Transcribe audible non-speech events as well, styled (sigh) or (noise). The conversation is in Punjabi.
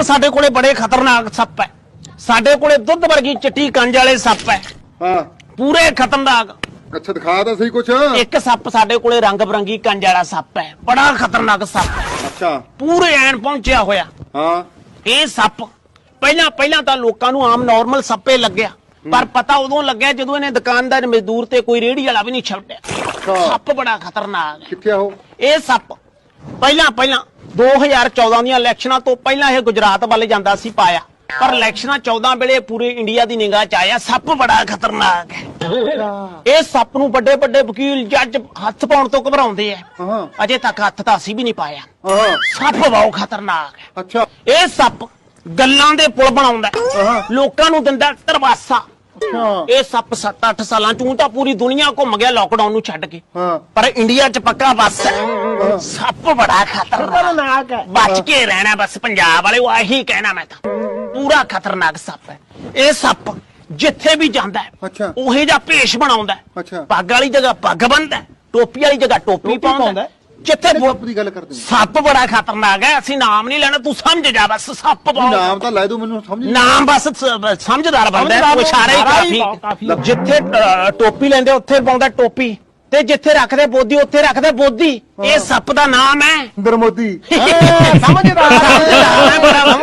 ਸੱਪ ਸਾਡੇ ਕੋਲੇ ਬੜੇ ਖਤਰਨਾਕ ਸੱਪ ਹੈ ਸਾਡੇ ਕੋਲੇ ਦੁੱਧ ਵਰਗੀ ਚਿੱਟੀ ਕੰਜ ਵਾਲੇ ਸੱਪ ਹੈ ਹਾਂ। ਪੂਰੇ ਖਤਰਨਾਕ। ਅੱਛਾ ਦਿਖਾ ਤਾਂ ਸਹੀ ਕੁਛ। ਇੱਕ ਸੱਪ ਸਾਡੇ ਕੋਲੇ ਰੰਗ ਬਰੰਗੀ ਕੰਜ ਵਾਲਾ ਸੱਪ ਹੈ ਬੜਾ ਖਤਰਨਾਕ ਸੱਪ ਹੈ ਅੱਛਾ। ਪੂਰੇ ਐਨ ਪਹੁੰਚਿਆ ਹੋਇਆ। ਹਾਂ। ਇਹ ਸੱਪ ਪਹਿਲਾਂ ਪਹਿਲਾਂ ਤਾਂ ਲੋਕਾਂ ਨੂੰ ਆਮ ਨਾਰਮਲ ਸੱਪੇ ਲੱਗਿਆ। ਪਰ ਪਤਾ ਉਦੋਂ ਲੱਗਿਆ ਜਦੋਂ ਇਹਨੇ ਦੁਕਾਨਦਾਰ ਮਜ਼ਦੂਰ ਤੇ ਕੋਈ ਰੇਹੜੀ ਵਾਲਾ ਵੀ ਨਹੀਂ ਛੱਡਿਆ। ਸੱਪ ਬੜਾ ਖਤਰਨਾਕ ਹੈ ਕਿੱਥੇ ਆ ਉਹ? ਇਹ ਸੱਪ ਪਹਿਲਾਂ ਪਹਿਲਾਂ 2014 ਦੀਆਂ ਇਲੈਕਸ਼ਨਾਂ ਤੋਂ ਪਹਿਲਾਂ ਇਹ ਗੁਜਰਾਤ ਵੱਲ ਜਾਂਦਾ ਸੀ ਪਾਇਆ। ਪਰ ਇਲੈਕਸ਼ਨਾਂ 14 ਵੇਲੇ ਪੂਰੇ ਇੰਡੀਆ ਦੀ ਨਿਗਾਹ ਚ ਆਇਆ। ਸੱਪ ਬੜਾ ਖਤਰਨਾਕ ਹੈ। ਇਹ ਸੱਪ ਨੂੰ ਵੱਡੇ ਵੱਡੇ ਵਕੀਲ ਜੱਜ ਹੱਥ ਪਾਉਣ ਤੋਂ ਘਬਰਾਉਂਦੇ ਆ। ਅਜੇ ਤੱਕ ਹੱਥ ਤਾਂ ਅਸੀਂ ਵੀ ਨਹੀਂ ਪਾਇਆ। ਸੱਪ ਬਹੁਤ ਖਤਰਨਾਕ ਹੈ। ਅੱਛਾ। ਇਹ ਸੱਪ ਗੱਲਾਂ ਦੇ ਪੁਲ ਬਣਾਉਂਦਾ। ਲੋਕਾਂ ਨੂੰ ਦਿੰਦਾ ਤਰਵਾਸਾ ਅੱਛਾ ਇਹ ਸੱਪ 7-8 ਸਾਲਾਂ ਚ ਤਾਂ ਪੂਰੀ ਦੁਨੀਆ ਘੁੰਮ ਗਿਆ ਲੋਕਡਾਊਨ ਨੂੰ ਛੱਡ ਕੇ ਹਾਂ ਪਰ ਇੰਡੀਆ ਚ ਪੱਕਾ ਬਸ ਹੈ ਸੱਪ ਬੜਾ ਖਤਰਨਾਕ ਹੈ ਬਚ ਕੇ ਰਹਿਣਾ ਬਸ ਪੰਜਾਬ ਵਾਲੇ ਉਹ ਆਹੀ ਕਹਿਣਾ ਮੈਂ ਤਾਂ ਪੂਰਾ ਖਤਰਨਾਕ ਸੱਪ ਹੈ ਇਹ ਸੱਪ ਜਿੱਥੇ ਵੀ ਜਾਂਦਾ ਹੈ ਅੱਛਾ। ਉਹੇ ਜਿਹਾ ਭੇਸ਼ ਬਣਾਉਂਦਾ ਹੈ। ਅੱਛਾ। ਪੱਗ ਵਾਲੀ ਜਗ੍ਹਾ ਪੱਗ ਬੰਨਦਾ ਹੈ, ਟੋਪੀ ਵਾਲੀ ਜਗ੍ਹਾ ਟੋਪੀ ਪਾਉਂਦਾ ਪਾਉਂਦਾ ਹੈ। ਹੈ। ਜਿੱਥੇ ਸੱਪ ਦੀ ਗੱਲ ਕਰਦੇ ਸੱਪ ਬੜਾ ਖਤਰਨਾਕ ਹੈ ਅਸੀਂ ਨਾਮ ਨਹੀਂ ਲੈਣਾ ਤੂੰ ਸਮਝ ਜਾ ਬਸ ਸੱਪ ਬਹੁਤ ਨਾਮ ਤਾਂ ਲੈ ਦੋ ਮੈਨੂੰ ਸਮਝ ਨਹੀਂ ਨਾਮ ਬਸ ਸ- ਸਮਝਦਾਰ ਬੰਦਾ ਹੈ, ਉਹ ਇਸ਼ਾਰਾ ਹੀ ਕਾਫੀ। ਜਿੱਥੇ ਅ, ਟੋਪੀ ਲੈਂਦੇ ਉੱਥੇ ਪਾਉਂਦਾ ਟੋਪੀ। ਤੇ ਜਿੱਥੇ ਰੱਖਦੇ ਬੋਦੀ ਉੱਥੇ ਰੱਖਦੇ ਬੋਦੀ। ਇਹ ਸੱਪ ਦਾ ਨਾਮ ਹੈ। ਮੋਦੀ। (laughs) ਸਮਝਦਾਰ। ਸਮਝਦਾਰ ਹੈ ਬੜਾ